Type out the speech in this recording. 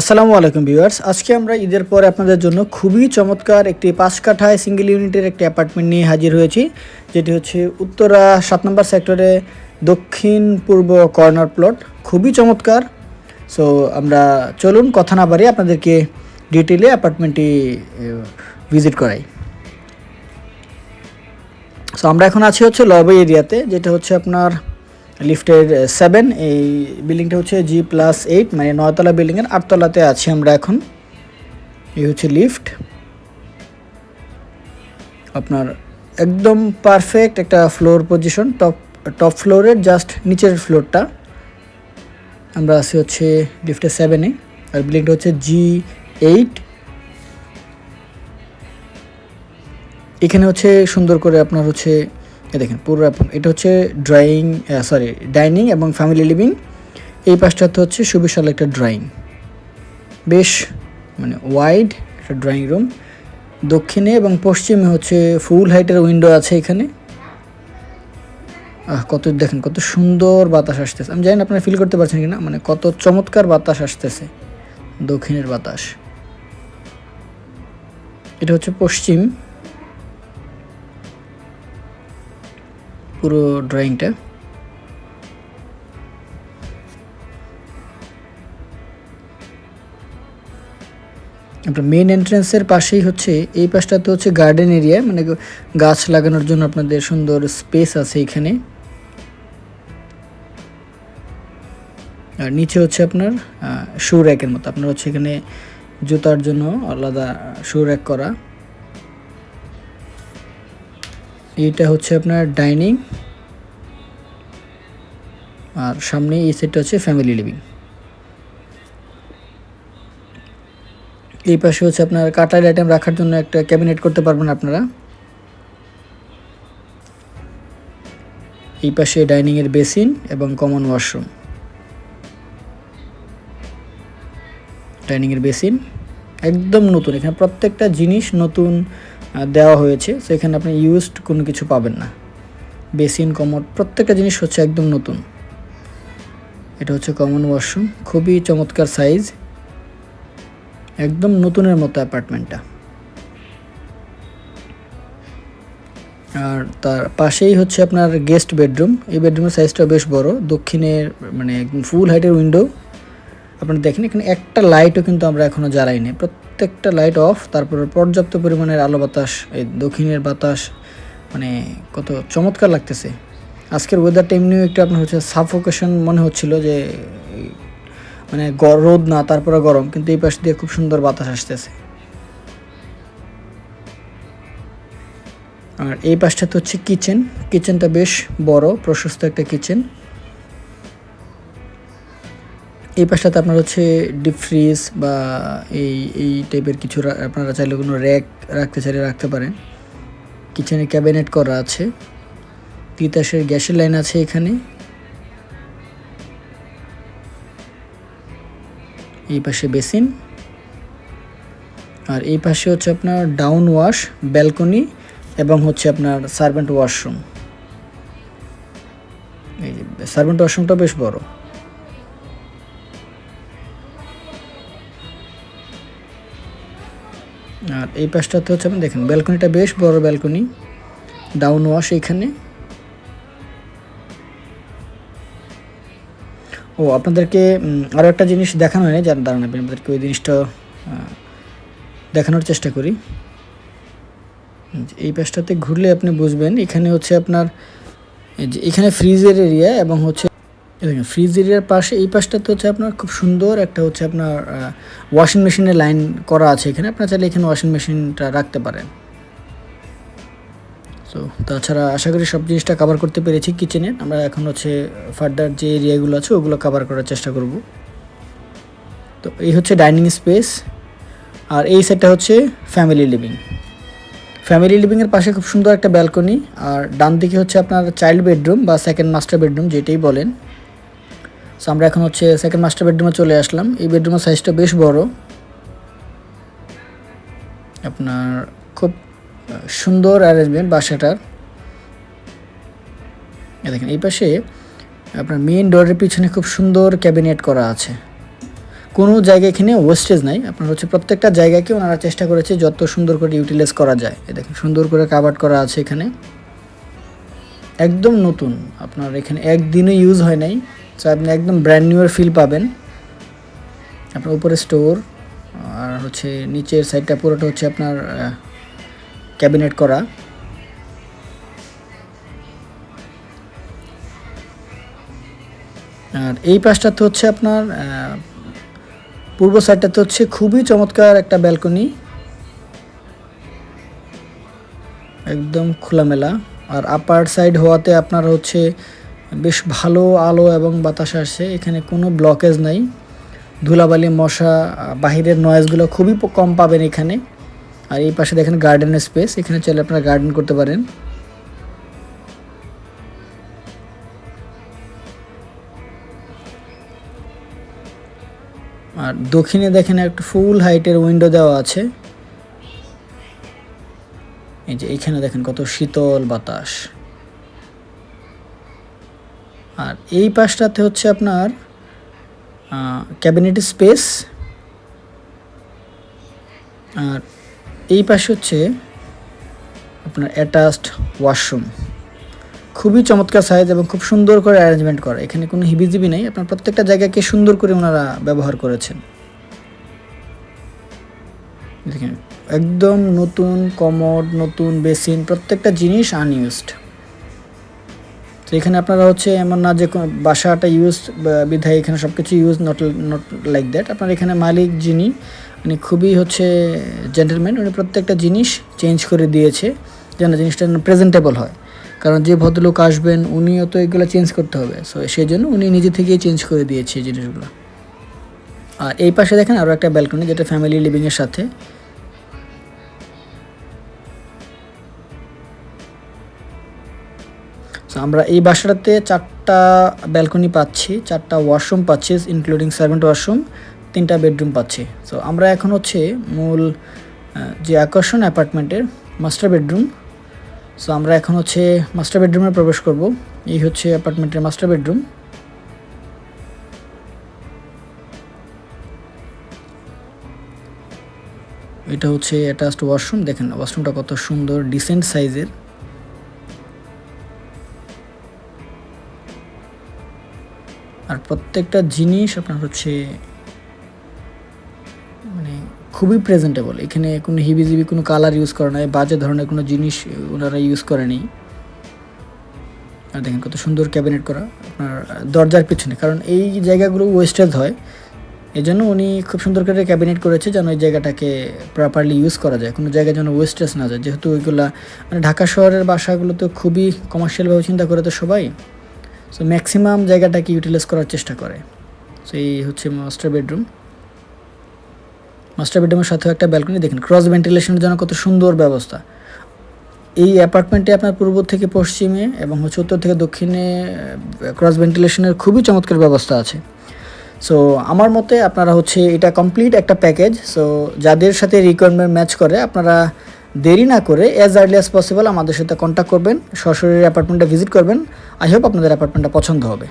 আসসালামু আলাইকুম ভিউয়ার্স। আজকে আমরা ঈদের পরে আপনাদের জন্য খুবই চমৎকার একটি পাঁচ কাঠায় সিঙ্গেল ইউনিটের একটি অ্যাপার্টমেন্ট নিয়ে হাজির হয়েছি, যেটি হচ্ছে উত্তরা সাত নম্বর সেক্টরে দক্ষিণ পূর্ব কর্নার প্লট খুবই চমৎকার। সো আমরা চলুন কথা না বাড়িয়ে আপনাদেরকে ডিটেলে অ্যাপার্টমেন্টটি ভিজিট করাই। সো আমরা এখন আছি হচ্ছে লবে এরিয়াতে, যেটা হচ্ছে আপনার লিফটের সেভেন এই বিল্ডিংটা হচ্ছে জি প্লাস এইট মানে নয়তলা বিল্ডিংয়ের আটতলাতে আছি আমরা এখন। এই হচ্ছে লিফট আপনার একদম পারফেক্ট একটা ফ্লোর পজিশন টপ টপ ফ্লোরের জাস্ট নিচের ফ্লোরটা আমরা আছি হচ্ছে লিফটের সেভেনে আর বিল্ডিংটা হচ্ছে জি এইট এখানে হচ্ছে সুন্দর করে আপনার হচ্ছে এ দেখেন, পুরো এটা হচ্ছে ড্রয়িং সরি ডাইনিং এবং ফ্যামিলি লিভিং এই পাশটাতে হচ্ছে সুবিশাল একটা ড্রয়িং বেশ মানে ওয়াইড একটা ড্রয়িং রুম দক্ষিণে এবং পশ্চিমে হচ্ছে ফুল হাইটের উইন্ডো আছে এখানে। আহ, কত, দেখেন কত সুন্দর বাতাস আসতেছে। আমি জানি আপনারা ফিল করতে পারছেন কিনা মানে কত চমৎকার বাতাস আসতেছে দক্ষিণের বাতাস। এটা হচ্ছে পশ্চিম। পুরো ড্রয়িংটা। আপনার মেন এন্ট্রেন্সের পাশেই হচ্ছে, এই পাশটাতে হচ্ছে গার্ডেন এরিয়া মানে গাছ লাগানোর জন্য আপনাদের সুন্দর স্পেস আছে এখানে। আর নিচে হচ্ছে আপনার শু র্যাকের মতো। আপনার হচ্ছে এখানে জুতার জন্য আলাদা শু র্যাক করা। এইটা হচ্ছে আপনার ডাইনিং। আর সামনে এই সেটটা হচ্ছে ফ্যামিলি লিভিং। এই পাশে হচ্ছে আপনার কাটার আইটেম রাখার জন্য একটা ক্যাবিনেট করতে পারবেন আপনারা। এই পাশে ডাইনিং এর বেসিন এবং কমন ওয়াশরুম। ডাইনিং এর বেসিন একদম নতুন। এখানে প্রত্যেকটা জিনিস নতুন দেওয়া হয়েছে, তো এখানে আপনি ইউজড কোনো কিছু পাবেন না। বেসিন কমোড প্রত্যেকটা জিনিস হচ্ছে একদম নতুন। এটা হচ্ছে কমন ওয়াশরুম খুবই চমৎকার সাইজ একদম নতুনের মতো অ্যাপার্টমেন্টটা আর তার পাশেই হচ্ছে আপনার গেস্ট বেডরুম এই বেডরুমের সাইজটা বেশ বড় দক্ষিণের মানে একদম ফুল হাইটের উইন্ডো আপনারা দেখেন এখানে একটা লাইটও কিন্তু আমরা এখনও জ্বালাইনি। প্রত্যেকটা লাইট অফ তারপরে পর্যাপ্ত পরিমাণের আলো বাতাস, এই দক্ষিণের বাতাস মানে কত চমৎকার লাগতেছে। আজকের ওয়েদারটা এমনিও একটু আপনার হচ্ছে সাফোকেশন মনে হচ্ছিল যে মানে রোদ না, তারপরে গরম, কিন্তু এই পাশ দিয়ে খুব সুন্দর বাতাস আসতেছে। আর এই পাশটাতে হচ্ছে কিচেন কিচেনটা বেশ বড়, প্রশস্ত একটা কিচেন এই পাশটাতে আপনার হচ্ছে ডিপ ফ্রিজ বা এই এই টাইপের কিছু আপনারা চাইলে কোনো র্যাক রাখতে চাইলে রাখতে পারেন। কিচেনে ক্যাবিনেট করা আছে। তিতাসের গ্যাসের লাইন আছে এখানে। এই পাশে বেসিন। আর এই পাশে হচ্ছে আপনার ডাউন ওয়াশ ব্যালকনি এবং হচ্ছে আপনার সার্ভেন্ট ওয়াশরুম এই যে সার্ভেন্ট ওয়াশরুমটা বেশ বড়। আর এই পাশটাতে হচ্ছে আপনি দেখেন, ব্যালকনিটা বেশ বড় ব্যালকনি, ডাউন ওয়াশ এইখানে ও, আপনাদেরকে আরও একটা জিনিস দেখানো হয়নি, যার দাঁড়ান আমি আপনাদেরকে ওই জিনিসটা দেখানোর চেষ্টা করি। এই পাশটাতে ঘুরলে আপনি বুঝবেন, এখানে হচ্ছে আপনার এখানে ফ্রিজের এরিয়া এবং হচ্ছে দেখেন ফ্রিজ এরিয়ার পাশে, এই পাশটাতে হচ্ছে আপনার খুব সুন্দর একটা হচ্ছে আপনার ওয়াশিং মেশিনের লাইন করা আছে এখানে। আপনার চাইলে এখানে ওয়াশিং মেশিনটা রাখতে পারেন। তো তাছাড়া আশা করি সব জিনিসটা কভার করতে পেরেছি কিচেনে আমরা এখন হচ্ছে ফার্দার যে এরিয়াগুলো আছে, ওগুলো কভার করার চেষ্টা করব। তো এই হচ্ছে ডাইনিং স্পেস আর এই সেটটা হচ্ছে ফ্যামিলি লিভিং ফ্যামিলি লিভিংয়ের পাশে খুব সুন্দর একটা ব্যালকনি আর ডান দিকে হচ্ছে আপনার চাইল্ড বেডরুম বা সেকেন্ড মাস্টার বেডরুম যেটাই বলেন। সো আমরা এখন হচ্ছে সেকেন্ড মাস্টার বেডরুমে চলে আসলাম। এই বেডরুমের সাইজটা বেশ বড়। আপনার খুব সুন্দর অ্যারেঞ্জমেন্ট বাসাটার। দেখেন, এই পাশে আপনার মেইন ডোরের পিছনে খুব সুন্দর ক্যাবিনেট করা আছে। কোনো জায়গা এখানে ওয়েস্টেজ নাই। আপনার হচ্ছে প্রত্যেকটা জায়গাকে ওনারা চেষ্টা করেছে যত সুন্দর করে ইউটিলাইজ করা যায়। এ দেখেন, সুন্দর করে কাভার্ড করা আছে এখানে। একদম নতুন। আপনার এখানে একদিনও ইউজ হয় নাই। তো আপনি একদম ব্র্যান্ড নিউয়ের ফিল পাবেন। আপনার উপরে স্টোর আর হচ্ছে নিচের সাইডটা পুরোটা হচ্ছে আপনার ক্যাবিনেট করা। আর এই পাশটাতে হচ্ছে আপনার পূর্ব সাইডটাতে হচ্ছে খুবই চমৎকার একটা ব্যালকনি একদম খোলামেলা। আর আপার সাইড হওয়াতে আপনার হচ্ছে বেশ ভালো আলো এবং বাতাস আসছে এখানে কোনো ব্লকেজ নাই। ধুলাবালি, মশা বাহিরের নয়েজগুলো খুবই কম পাবেন এখানে। আর এই পাশে দেখেন গার্ডেনের স্পেস এখানে চাইলে আপনারা গার্ডেন করতে পারেন। আর দক্ষিণে দেখেন একটা ফুল হাইটের উইন্ডো দেওয়া আছে। এই যে এইখানে দেখেন কত শীতল বাতাস। আর এই পাশটাতে হচ্ছে আপনার ক্যাবিনেট স্পেস। আর এই পাশে হচ্ছে আপনার অ্যাটাচড ওয়াশরুম। খুবই চমৎকার সাইজ এবং খুব সুন্দর করে অ্যারেঞ্জমেন্ট করা। এখানে কোনো হিবিজিবি নেই। আপনার প্রত্যেকটা জায়গাকে সুন্দর করে ওনারা ব্যবহার করেছেন। দেখেন, একদম নতুন, কমোড, নতুন বেসিন, প্রত্যেকটা জিনিস আনইউজড তো এখানে আপনারা হচ্ছে এমন না যে বাসাটা ইউজ বিধায় এখানে সব কিছু use not not like that আপনার এখানে মালিক যিনি, উনি খুবই হচ্ছে জেন্টেলম্যান উনি প্রত্যেকটা জিনিস চেঞ্জ করে দিয়েছে যেন জিনিসটা প্রেজেন্টেবল হয়। কারণ যে ভদ্রলোক আসবেন, উনিও তো এগুলো চেঞ্জ করতে হবে। সো সেই জন্য উনি নিজে থেকেই চেঞ্জ করে দিয়েছে এই জিনিসগুলো। আর এই পাশে দেখেন আরও একটা ব্যালকনি যেটা ফ্যামিলি লিভিংয়ের সাথে। So, আমরা এই বাসাটাতে চারটা ব্যালকনি পাচ্ছি চারটা ওয়াশরুম পাচ্ছি ইনক্লুডিং সার্ভেন্ট ওয়াশরুম তিনটা বেডরুম পাচ্ছি। সো আমরা এখন হচ্ছে মূল যে আকর্ষণ অ্যাপার্টমেন্টের মাস্টার বেডরুম সো আমরা এখন হচ্ছে মাস্টার বেডরুমে প্রবেশ করব। এই হচ্ছে অ্যাপার্টমেন্টের মাস্টার বেডরুম এটা হচ্ছে অ্যাটাচড ওয়াশরুম দেখেন ওয়াশরুমটা কত সুন্দর ডিসেন্ট সাইজের আর প্রত্যেকটা জিনিস আপনার হচ্ছে মানে খুবই প্রেজেন্টেবল এখানে কোনো হিবিজিবি কোনো কালার ইউজ করে নাই, বাজে ধরনের কোনো জিনিস ওনারা ইউজ করেনি। আর দেখেন কত সুন্দর ক্যাবিনেট করা, আপনার দরজার পিছনে। কারণ এই জায়গাগুলো ওয়েস্টেজ হয়। এই জন্য উনি খুব সুন্দর করে ক্যাবিনেট করেছে যেন ওই জায়গাটাকে প্রপারলি ইউজ করা যায়, কোনো জায়গায় যেন ওয়েস্টেজ না যায়। যেহেতু ওইগুলা মানে ঢাকা শহরের বাসাগুলো তো খুবই কমার্শিয়ালভাবে চিন্তা করে তো সবাই সো ম্যাক্সিমাম জায়গাটাকে ইউটিলাইজ করার চেষ্টা করে। সো এই হচ্ছে মাস্টার বেডরুম মাস্টার বেডরুমের সাথেও একটা ব্যালকনি দেখেন ক্রস ভেন্টিলেশনের জন্য কত সুন্দর ব্যবস্থা। এই অ্যাপার্টমেন্টে আপনার পূর্ব থেকে পশ্চিমে এবং হচ্ছে উত্তর থেকে দক্ষিণে ক্রস ভেন্টিলেশনের খুবই চমৎকার ব্যবস্থা আছে। সো আমার মতে আপনারা হচ্ছে এটা কমপ্লিট একটা প্যাকেজ সো যাদের সাথে রিকোয়ারমেন্ট ম্যাচ করে, আপনারা দেরি না করে অ্যাজ আর্লি অ্যাজ পসিবল আমাদের সাথে কন্ট্যাক্ট করবেন সরাসরি অ্যাপার্টমেন্টটা ভিজিট করবেন। আই হোপ আপনাদের অ্যাপার্টমেন্টটা পছন্দ হবে।